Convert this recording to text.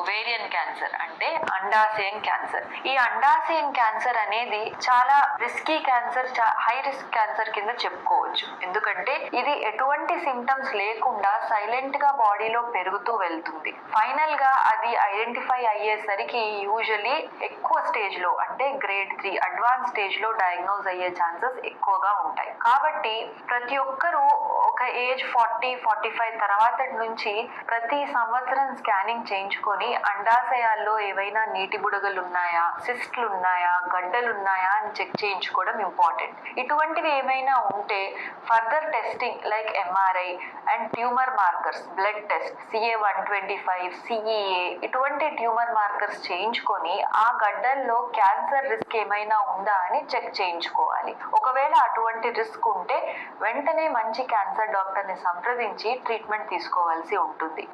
Ovarian cancer అంటే అండాశయం cancer ఈ అండాశయం cancer అనేది చాలా risky cancer high risk cancer కింద చెప్పుకోవచ్చు. ఎందుకంటే ఇది ఎటువంటి సిమ్టమ్స్ లేకుండా సైలెంట్గా బాడీలో పెరుగుతూ వెళ్తుంది. ఫైనల్గా అది ఐడెంటిఫై అయ్యేసరికి యూజువలీ ఎక్కువ స్టేజ్లో అంటే గ్రేడ్ త్రీ అడ్వాన్స్ స్టేజ్లో డయాగ్నోజ్ అయ్యే ఛాన్సెస్ ఎక్కువగా ఉంటాయి. కాబట్టి ప్రతి ఒక్కరూ ఒక ఏజ్ ఫార్టీ ఫార్టీ ఫైవ్ తర్వాత నుంచి ప్రతి సంవత్సరం స్కానింగ్ చేయించుకొని అండాశయాల్లో ఏవైనా నీటి బుడగలు ఉన్నాయా సిస్ట్లు ఉన్నాయా గడ్డలు ఉన్నాయా అని చెక్ చేయించుకోవడం ఇంపార్టెంట్ ఇటువంటివి ఏమైనా ఉంటే further testing like MRI and tumour markers blood test CA one twenty five CEA ఇటువంటి ట్యూమర్ మార్కర్స్ చేయించుకొని ఆ గడ్డల్లో క్యాన్సర్ రిస్క్ ఏమైనా ఉందా అని చెక్ చేయించుకోవాలి. ఒకవేళ అటువంటి రిస్క్ ఉంటే వెంటనే మంచి క్యాన్సర్ డాక్టర్ని సంప్రదించి ట్రీట్మెంట్ తీసుకోవాల్సి ఉంటుంది.